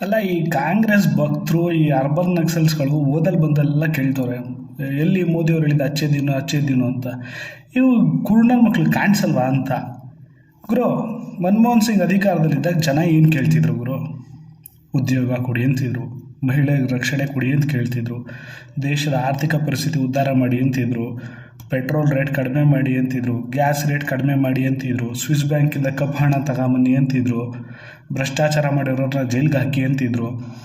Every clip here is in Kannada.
ಅಲ್ಲ, ಈ ಕಾಂಗ್ರೆಸ್ ಭಕ್ತರು, ಈ ಅರ್ಬನ್ ನಕ್ಸಲ್ಸ್ಗಳು ಓದಲ್ ಬಂದೆಲ್ಲ ಕೇಳ್ತವ್ರೆ. ಎಲ್ಲಿ ಮೋದಿ ಅವ್ರು ಹೇಳಿದ ಅಚ್ಚೆ ದಿನ ಅಚ್ಚೆ ದಿನ ಅಂತ. ಇವು ಕುರುಣ ಮಕ್ಳು ಕಾಣಿಸಲ್ವಾ ಅಂತ. ಗುರು, ಮನಮೋಹನ್ ಸಿಂಗ್ ಅಧಿಕಾರದಲ್ಲಿದ್ದಾಗ ಜನ ಏನು ಕೇಳ್ತಿದ್ರು ಗುರು? ಉದ್ಯೋಗ ಕೊಡಿ ಅಂತಿದ್ರು. ಮಹಿಳೆಯರ ರಕ್ಷಣೆ ಕೊಡಿ ಅಂತ ಕೇಳ್ತಿದ್ರು. ದೇಶದ ಆರ್ಥಿಕ ಪರಿಸ್ಥಿತಿ ಉದ್ಧಾರ ಮಾಡಿ ಅಂತಿದ್ರು. ಪೆಟ್ರೋಲ್ ರೇಟ್ ಕಡಿಮೆ ಮಾಡಿ ಅಂತಿದ್ರು, ಗ್ಯಾಸ್ ರೇಟ್ ಕಡಿಮೆ ಮಾಡಿ ಅಂತಿದ್ರು, ಸ್ವಿಸ್ ಬ್ಯಾಂಕಿಂದ ಕಪ್ಪು ಹಣ ತಗೊಂಬನ್ನಿ ಅಂತಿದ್ರು, ಭ್ರಷ್ಟಾಚಾರ ಮಾಡಿರೋರನ್ನ ಜೈಲಿಗೆ ಹಾಕಿ ಅಂತಿದ್ರು.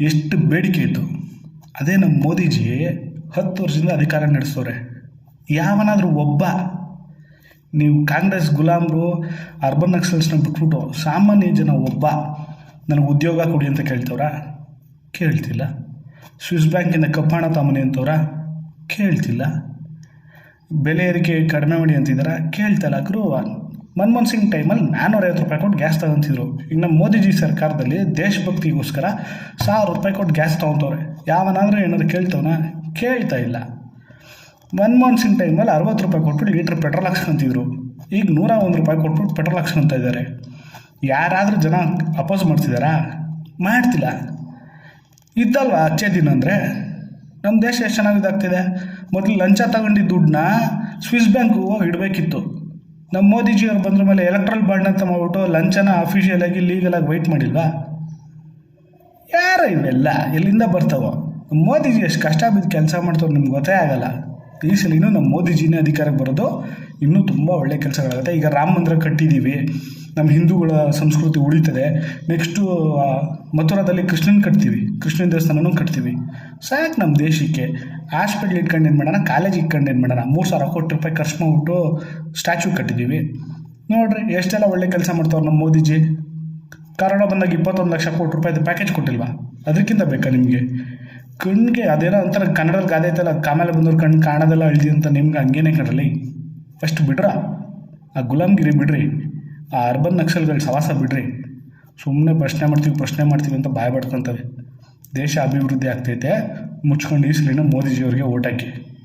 ಎಷ್ಟು ಬೇಡಿಕೆ ಇತ್ತು. ಅದೇ ನಮ್ಮ ಮೋದಿಜಿ ಹತ್ತು ವರ್ಷದಿಂದ ಅಧಿಕಾರ ನಡೆಸೋರೆ. ಯಾವನಾದರೂ ಒಬ್ಬ, ನೀವು ಕಾಂಗ್ರೆಸ್ ಗುಲಾಮ್ರು, ಅರ್ಬನ್ ನಕ್ಸಲ್ಸ್ನ ಬಿಟ್ಬಿಟ್ಟು ಸಾಮಾನ್ಯ ಜನ ಒಬ್ಬ, ನನಗೆ ಉದ್ಯೋಗ ಕೊಡಿ ಅಂತ ಕೇಳ್ತವ್ರ? ಕೇಳ್ತಿಲ್ಲ. ಸ್ವಿಸ್ ಬ್ಯಾಂಕಿಂದ ಕಪ್ಪು ಹಣ ಅಂತವ್ರ? ಕೇಳ್ತಿಲ್ಲ. ಬೆಲೆ ಏರಿಕೆ ಕಡಿಮೆ ಮಾಡಿ ಅಂತಿದ್ದಾರೆ ಕೇಳ್ತಲ್ಲ ಗುರು, ಮನಮೋಹನ್ ಸಿಂಗ್ ಟೈಮಲ್ಲಿ ನಾನ್ನೂರೈವತ್ತು ರೂಪಾಯಿ ಕೊಟ್ಟು ಗ್ಯಾಸ್ ತಗೊಂತಿದ್ರು. ಈಗ ನಮ್ಮ ಮೋದಿಜಿ ಸರ್ಕಾರದಲ್ಲಿ ದೇಶಭಕ್ತಿಗೋಸ್ಕರ ಸಾವಿರ ರೂಪಾಯಿ ಕೊಟ್ಟು ಗ್ಯಾಸ್ ತೊಗೊತವ್ರೆ. ಯಾವನಾದರೂ ಏನಾದ್ರು ಕೇಳ್ತವನ? ಕೇಳ್ತಾ ಇಲ್ಲ. ಮನಮೋಹನ್ ಸಿಂಗ್ ಟೈಮಲ್ಲಿ ಅರವತ್ತು ರೂಪಾಯಿ ಕೊಟ್ಬಿಟ್ಟು ಲೀಟ್ರ್ ಪೆಟ್ರೋಲ್ ಹಾಕ್ಸ್ಕೊಂತಿದ್ರು. ಈಗ ನೂರ ಒಂದು ರೂಪಾಯಿ ಕೊಟ್ಬಿಟ್ಟು ಪೆಟ್ರೋಲ್ ಹಾಕ್ಸ್ಕೊತಾ ಇದ್ದಾರೆ ಯಾರಾದರೂ ಜನ ಅಪೋಸ್ ಮಾಡ್ತಿದ್ದಾರಾ ಮಾಡ್ತಿಲ್ಲ. ಇದ್ದಲ್ವಾ ಅಚ್ಚೆ ದಿನ ಅಂದರೆ? ನಮ್ಮ ದೇಶ ಎಷ್ಟು ಚೆನ್ನಾಗಿ ಇದಾಗ್ತಿದೆ ಮೊದಲು ಲಂಚ ತಗೊಂಡಿದ್ದ ದುಡ್ಡನ್ನ ಸ್ವಿಸ್ ಬ್ಯಾಂಕು ಇಡಬೇಕಿತ್ತು. ನಮ್ಮ ಮೋದಿಜಿಯವ್ರು ಬಂದ್ರ ಮೇಲೆ ಎಲೆಕ್ಟ್ರಲ್ ಬಾಂಡ್ ಅಂತ ಮಾಡ್ಬಿಟ್ಟು ಲಂಚನ ಅಫಿಷಿಯಲ್ ಆಗಿ ಲೀಗಲ್ ಆಗಿ ವೈಟ್ ಮಾಡಿಲ್ವಾ? ಯಾರು ಇವೆಲ್ಲ? ಎಲ್ಲಿಂದ ಬರ್ತಾವೋ? ಮೋದಿಜಿ ಎಷ್ಟು ಕಷ್ಟ ಬಿದ್ದು ಕೆಲಸ ಮಾಡ್ತಾವೆ ನಿಮ್ಗೆ ಗೊತ್ತೇ ಆಗಲ್ಲ. ಈ ಸಲಿನೂ ನಮ್ಮ ಮೋದಿಜಿನೇ ಅಧಿಕಾರಕ್ಕೆ ಬರೋದು ಇನ್ನೂ ತುಂಬ ಒಳ್ಳೆ ಕೆಲಸಗಳಾಗುತ್ತೆ. ಈಗ ರಾಮ ಮಂದಿರ ಕಟ್ಟಿದ್ದೀವಿ. ನಮ್ಮ ಹಿಂದೂಗಳ ಸಂಸ್ಕೃತಿ ಉಳಿತದೆ. ನೆಕ್ಸ್ಟು ಮಥುರಾದಲ್ಲಿ ಕೃಷ್ಣನ್ ಕಟ್ತೀವಿ. ಕೃಷ್ಣನ ದೇವಸ್ಥಾನನೂ ಕಟ್ತೀವಿ. ಸಾಕು ನಮ್ಮ ದೇಶಕ್ಕೆ. ಹಾಸ್ಪಿಟ್ಲ್ ಇಟ್ಕೊಂಡು ಏನು ಮಾಡೋಣ? ಕಾಲೇಜ್ ಇಟ್ಕೊಂಡು ಏನು ಮಾಡೋಣ? ಮೂರು ಸಾವಿರ ಕೋಟಿ ರೂಪಾಯಿ ಖರ್ಚು ಮಾಡಿಬಿಟ್ಟು ಸ್ಟ್ಯಾಚ್ಯೂ ಕಟ್ಟಿದ್ದೀವಿ. ನೋಡ್ರಿ, ಎಷ್ಟೆಲ್ಲ ಒಳ್ಳೆ ಕೆಲಸ ಮಾಡ್ತಾವ್ರು ನಮ್ಮ ಮೋದಿಜಿ? ಕರೋನಾ ಬಂದಾಗ ಇಪ್ಪತ್ತೊಂದು ಲಕ್ಷ ಕೋಟಿ ರೂಪಾಯಿದು ಪ್ಯಾಕೇಜ್ ಕೊಟ್ಟಿಲ್ವಾ? ಅದಕ್ಕಿಂತ ಬೇಕಾ ನಿಮಗೆ? ಕಣ್ಣಿಗೆ ಅದೇನೋ ಒಂಥರ ಕನ್ನಡದಲ್ಲಿ ಗಾದೆ ಐತಲ್ಲ ಕಾಮೇಲೆ ಬಂದವ್ರು ಕಣ್ಣು ಕಾಣೋದೆಲ್ಲ ಅಳ್ದಿ ಅಂತ ನಿಮ್ಗೆ ಹಂಗೇನೆ ಕಣ್ರಲ್ಲಿ? ಫಸ್ಟ್ ಬಿಡ್ರ. ಆ ಗುಲಾಮ್ಗಿರಿ ಬಿಡ್ರಿ. ಆ ಅರ್ಬನ್ ನಕ್ಸಲ್ಗಳ ಸವಾಸ ಬಿಡ್ರಿ. ಸುಮ್ಮನೆ ಪ್ರಶ್ನೆ ಮಾಡ್ತೀವಿ ಪ್ರಶ್ನೆ ಮಾಡ್ತೀವಿ ಅಂತ ಬಾಯ್ ಬಡ್ಕೊತವೆ. ದೇಶ ಅಭಿವೃದ್ಧಿ ಆಗ್ತೈತೆ. ಮುಚ್ಕೊಂಡು ಈ ಸಲಿನ ಮೋದಿಜಿಯವ್ರಿಗೆ ಓಟ್ ಹಾಕಿ.